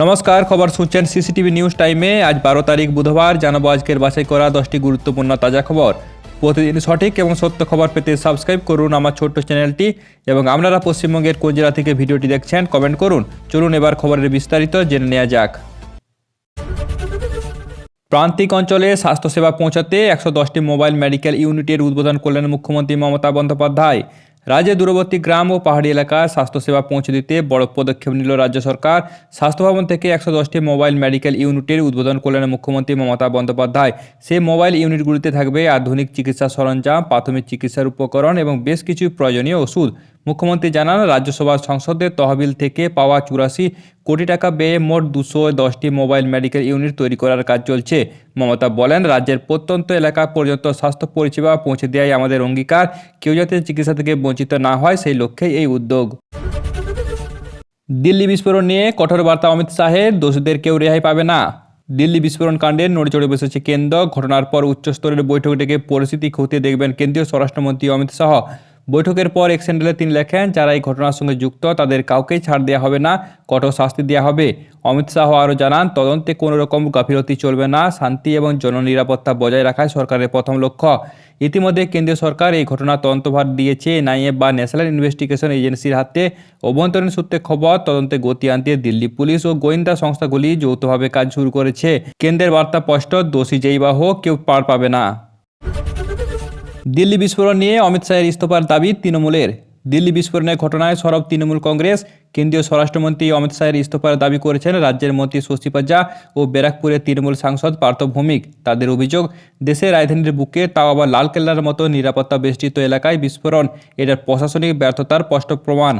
নমস্কার, খবর শুনছেন সিসিটিভি নিউজ টাইমে। আজ বারো তারিখ বুধবার, জানাব আজকের বাছাই করা দশটি গুরুত্বপূর্ণ তাজা খবর। প্রতিদিন সঠিক এবং সত্য খবর পেতে সাবস্ক্রাইব করুন আমার ছোট্ট চ্যানেলটি এবং আপনারা পশ্চিমবঙ্গের কোন জেলা থেকে ভিডিওটি দেখছেন কমেন্ট করুন। চলুন এবার খবরের বিস্তারিত জেনে নেওয়া যাক। প্রান্তিক অঞ্চলে স্বাস্থ্যসেবা পৌঁছাতে একশো দশটি মোবাইল মেডিকেল ইউনিটের উদ্বোধন করলেন মুখ্যমন্ত্রী মমতা বন্দ্যোপাধ্যায়। রাজ্যে দূরবর্তী গ্রাম ও পাহাড়ি এলাকায় স্বাস্থ্যসেবা পৌঁছে দিতে বড় পদক্ষেপ নিল রাজ্য সরকার। স্বাস্থ্য ভবন থেকে একশো দশটি মোবাইল মেডিকেল ইউনিটের উদ্বোধন করলেন মুখ্যমন্ত্রী মমতা বন্দ্যোপাধ্যায়। সেই মোবাইল ইউনিটগুলিতে থাকবে আধুনিক চিকিৎসা সরঞ্জাম, প্রাথমিক চিকিৎসার উপকরণ এবং বেশ কিছু প্রয়োজনীয় ওষুধ। মুখ্যমন্ত্রী জানান রাজ্যসভা সংসদের তহবিল থেকে পাওয়া চুরাশি কোটি টাকা ব্যয়ে মোট দুশো দশটি মোবাইল মেডিকেল ইউনিট তৈরি করার কাজ চলছে। মমতা বলেন, রাজ্যের প্রত্যন্ত এলাকা পর্যন্ত স্বাস্থ্য পরিষেবা পৌঁছে দেওয়াই আমাদের অঙ্গীকার। কেউ যাতে চিকিৎসা থেকে বঞ্চিত না হয়, সেই লক্ষ্যেই এই উদ্যোগ। দিল্লি বিস্ফোরণ নিয়ে কঠোর বার্তা অমিত শাহের, দোষীদের কেউ রেহাই পাবে না। দিল্লি বিস্ফোরণ কাণ্ডে নড়েচড়ে বসেছে কেন্দ্র। ঘটনার পর উচ্চস্তরের বৈঠক ডেকে পরিস্থিতি খতিয়ে দেখবেন কেন্দ্রীয় স্বরাষ্ট্রমন্ত্রী অমিত শাহ। বৈঠকের পর এক স্যান্ডেলে তিনি লেখেন, যারা এই ঘটনার সঙ্গে যুক্ত, তাদের কাউকেই ছাড় দেওয়া হবে না, কঠোর শাস্তি দেওয়া হবে। অমিত শাহ আরও জানান, তদন্তে কোনো রকম গাফিলতি চলবে না, শান্তি এবং জননিরাপত্তা বজায় রাখাই সরকারের প্রথম লক্ষ্য। ইতিমধ্যে কেন্দ্রীয় সরকার এই ঘটনা তদন্তভার দিয়েছে। এনআইএ বা ন্যাশনাল ইনভেস্টিগেশন এজেন্সির হাতে অভ্যন্তরীণ সূত্রে খবর, তদন্তে গতি আনতে দিল্লি পুলিশ ও গোয়েন্দা সংস্থাগুলি যৌথভাবে কাজ শুরু করেছে। কেন্দ্রের বার্তা স্পষ্ট, দোষী যেই বা হোক, কেউ পার পাবে না। দিল্লি বিস্ফোরণ নিয়ে অমিত শাহের ইস্তফার দাবি তৃণমূলের। দিল্লি বিস্ফোরণের ঘটনায় সরব তৃণমূল কংগ্রেস, কেন্দ্রীয় স্বরাষ্ট্রমন্ত্রী অমিত শাহের ইস্তফার দাবি করেছেন রাজ্যের মন্ত্রী শশী পাজা ও ব্যারাকপুরের তৃণমূল সাংসদ পার্থ ভৌমিক। তাদের অভিযোগ, দেশের রাজধানীর বুকে তাও আবার লালকেল্লার মতো নিরাপত্তা বেষ্টিত এলাকায় বিস্ফোরণ, এটার প্রশাসনিক ব্যর্থতার স্পষ্ট প্রমাণ।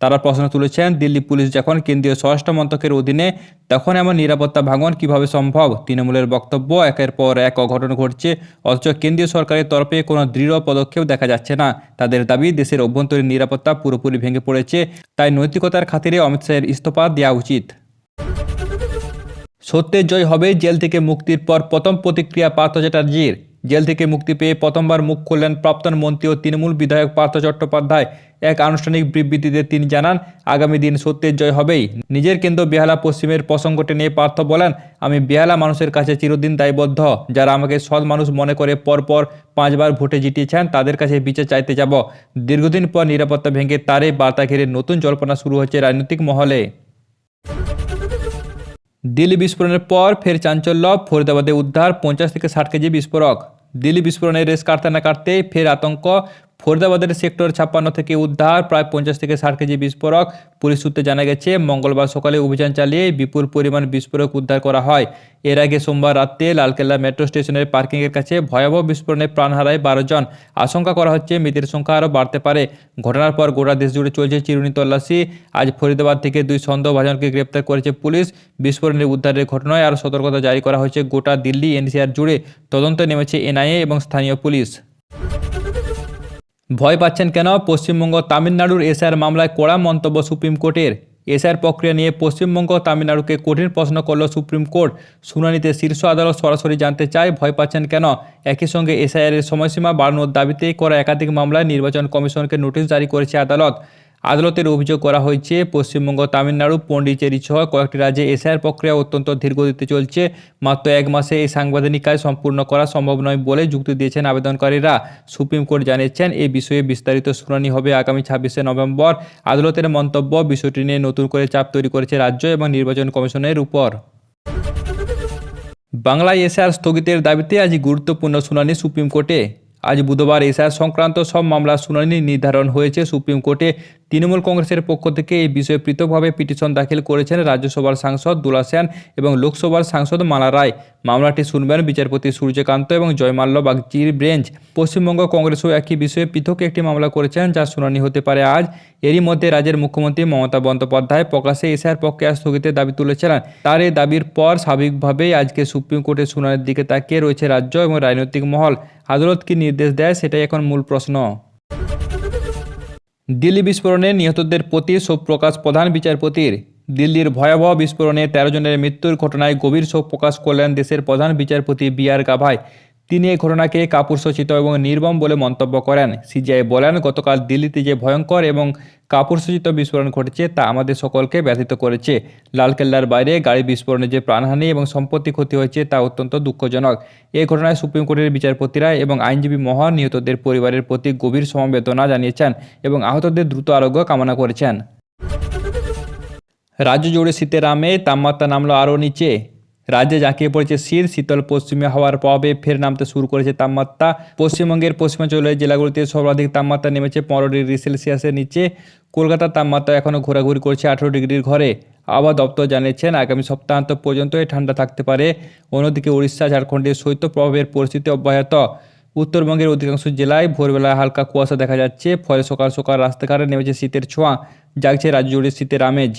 তারা প্রশ্ন তুলেছেন, দিল্লি পুলিশ যখন কেন্দ্রীয় স্বরাষ্ট্র মন্ত্রকের অধীনে তখন এমন নিরাপত্তা ভাঙন কীভাবে সম্ভব? তৃণমূলের বক্তব্য, একের পর এক অঘটন ঘটছে, অথচ কেন্দ্রীয় সরকারের তরফে কোনো দৃঢ় পদক্ষেপ দেখা যাচ্ছে না। তাদের দাবি, দেশের অভ্যন্তরীণ নিরাপত্তা পুরোপুরি ভেঙে পড়েছে, তাই নৈতিকতার খাতিরে অমিত শাহের ইস্তফা দেওয়া উচিত। সত্যের জয় হবে জেল থেকে মুক্তির পর প্রথম প্রতিক্রিয়া পার্থ চ্যাটার্জির। জেল থেকে মুক্তি পেয়ে প্রথমবার মুখ খুললেন প্রাক্তন মন্ত্রী ও তৃণমূল বিধায়ক পার্থ চট্টোপাধ্যায়। এক আনুষ্ঠানিক বিবৃতিতে তিনি জানান, আগামী দিন সত্যের জয় হবেই। নিজের কেন্দ্র বেহালা পশ্চিমের প্রসঙ্গটি নিয়ে পার্থ বলেন, আমি বেহালা মানুষের কাছে চিরদিন দায়বদ্ধ। যারা আমাকে সৎ মানুষ মনে করে পরপর পাঁচবার ভোটে জিতিয়েছেন তাদের কাছে বিচার চাইতে যাব। দীর্ঘদিন পর নিরাপত্তা ভেঙে তারে বার্তা ঘিরে নতুন জল্পনা শুরু হচ্ছে রাজনৈতিক মহলে। দিল্লি বিস্ফোরণের পর ফের চাঞ্চল্য, ফরিদাবাদে উদ্ধার পঞ্চাশ থেকে ষাট কেজি বিস্ফোরক। দিল্লি বিস্ফোরণের রেস কাটতে না কাটতে ফের আতঙ্ক ফরিদাবাদের সেক্টর ছাপ্পান্ন থেকে উদ্ধার, প্রায় পঞ্চাশ থেকে ষাট কেজি বিস্ফোরক। পুলিশ সূত্রে জানা গেছে, মঙ্গলবার সকালে অভিযান চালিয়ে বিপুল পরিমাণ বিস্ফোরক উদ্ধার করা হয়। এর আগে সোমবার রাতে লালকেল্লা মেট্রো স্টেশনের পার্কিংয়ের কাছে ভয়াবহ বিস্ফোরণে প্রাণ হারায় বারো জন। আশঙ্কা করা হচ্ছে, মৃতের সংখ্যা আরও বাড়তে পারে। ঘটনার পর গোটা দেশ জুড়ে চলছে চিরুনি তল্লাশি। আজ ফরিদাবাদ থেকে দুই সন্দেহভাজনকে গ্রেপ্তার করেছে পুলিশ। বিস্ফোরণের উদ্ধারের ঘটনায় আরও সতর্কতা জারি করা হয়েছে। গোটা দিল্লি এনসিআর জুড়ে তদন্তে নেমেছে এনআইএ এবং স্থানীয় পুলিশ। ভয় পাচ্ছেন কেন? পশ্চিমবঙ্গ তামিলনাড়ুর এসআর মামলায় কড়া মন্তব্য সুপ্রিম কোর্টের। এসআর প্রক্রিয়া নিয়ে পশ্চিমবঙ্গ তামিলনাড়ুকে কঠিন প্রশ্ন করল সুপ্রিম কোর্ট। শুনানিতে শীর্ষ আদালত সরাসরি জানতে চায়, ভয় পাচ্ছেন কেন? একই সঙ্গে এসআইআরের সময়সীমা বাড়ানোর দাবিতে করা একাধিক মামলায় নির্বাচন কমিশনকে নোটিশ জারি করেছে আদালত। আদালতের অভিযোগ করা হয়েছে, পশ্চিমবঙ্গ, তামিলনাড়ু পন্ডিচেরি সহ কয়েকটি রাজ্যে এসআইআর প্রক্রিয়া অত্যন্ত ধীরগতিতে চলছে। মাত্র এক মাসে এই সাংবিধানিক কাজ সম্পূর্ণ করা সম্ভব নয় বলে যুক্তি দিয়েছেন আবেদনকারীরা। সুপ্রিম কোর্ট জানিয়েছেন এই বিষয়ে বিস্তারিত শুনানি হবে আগামী ছাব্বিশে নভেম্বর। আদালতের মন্তব্য বিষয়টি নিয়ে নতুন করে চাপ তৈরি করেছে রাজ্য এবং নির্বাচন কমিশনের উপর। বাংলায় এসআর স্থগিতের দাবিতে আজ গুরুত্বপূর্ণ শুনানি সুপ্রিম কোর্টে। আজ বুধবার এসআর সংক্রান্ত সব মামলার শুনানি নির্ধারণ হয়েছে সুপ্রিম কোর্টে। তৃণমূল কংগ্রেসের পক্ষ থেকে এই বিষয়ে পৃথকভাবে পিটিশন দাখিল করেছেন রাজ্যসভার সাংসদ দুলা সেন এবং লোকসভার সাংসদ মালা রায়। মামলাটি শুনবেন বিচারপতি সূর্যকান্ত এবং জয়মাল্য বাগচির বেঞ্চ পশ্চিমবঙ্গ কংগ্রেসও একই বিষয়ে পৃথক একটি মামলা করেছেন যার শুনানি হতে পারে আজ। এরই মধ্যে রাজ্যের মুখ্যমন্ত্রী মমতা বন্দ্যোপাধ্যায় প্রকাশ্যে এসআর পক্ষে স্থগিতের দাবি তুলেছিলেন তার এই দাবির পর স্বাভাবিকভাবেই আজকে সুপ্রিম কোর্টের শুনানির দিকে তাকিয়ে রয়েছে রাজ্য এবং রাজনৈতিক মহল। আদালত কি নির্দেশ দেয় সেটাই এখন মূল প্রশ্ন। দিল্লি বিস্ফোরণে নিহতদের প্রতি শোক প্রকাশ প্রধান বিচারপতির। দিল্লির ভয়াবহ বিস্ফোরণে তেরো জনের মৃত্যুর ঘটনায় গভীর শোক প্রকাশ করলেন দেশের প্রধান বিচারপতি বি আর গাভাই। তিনি এই ঘটনাকে কাপুরসচিত এবং নির্মম বলে মন্তব্য করেন। সিজিআই বলেন, গতকাল দিল্লিতে যে ভয়ঙ্কর এবং কাপুরসচিত বিস্ফোরণ ঘটেছে তা আমাদের সকলকে ব্যথিত করেছে। লালকেল্লার বাইরে গাড়ি বিস্ফোরণে যে প্রাণহানি এবং সম্পত্তি ক্ষতি হয়েছে তা অত্যন্ত দুঃখজনক। এই ঘটনায় সুপ্রিম কোর্টের বিচারপতিরা এবং আইনজীবী মহল নিহতদের পরিবারের প্রতি গভীর সমবেদনা জানিয়েছেন এবং আহতদের দ্রুত আরোগ্য কামনা করেছেন। রাজ্য জুড়ে শীতের আমে তাপমাত্রা নামলো আরও নিচে। রাজ্যে জাঁকিয়ে পড়েছে শীত, শীতল পশ্চিমে হওয়ার প্রভাবে ফের নামতে শুরু করেছে তাপমাত্রা। পশ্চিমবঙ্গের পশ্চিমাঞ্চলের জেলাগুলিতে সর্বাধিক তাপমাত্রা নেমেছে পনেরো ডিগ্রি সেলসিয়াসের নিচে। কলকাতার তাপমাত্রা এখনও ঘোরাঘুরি করছে আঠেরো ডিগ্রির ঘরে। আবহাওয়া দপ্তর জানিয়েছেন, আগামী সপ্তাহান্ত পর্যন্ত এই ঠান্ডা থাকতে পারে। অন্যদিকে উড়িষ্যা, ঝাড়খণ্ডের শৈত্য প্রভাবের পরিস্থিতি অব্যাহত। উত্তরবঙ্গের অধিকাংশ জেলায় ভোরবেলায় হালকা কুয়াশা দেখা যাচ্ছে, ফলে সকাল সকাল রাস্তাঘাটে নেমেছে শীতের ছোঁয়া, জাগছে রাজ্য জুড়ে শীতের আমেজ।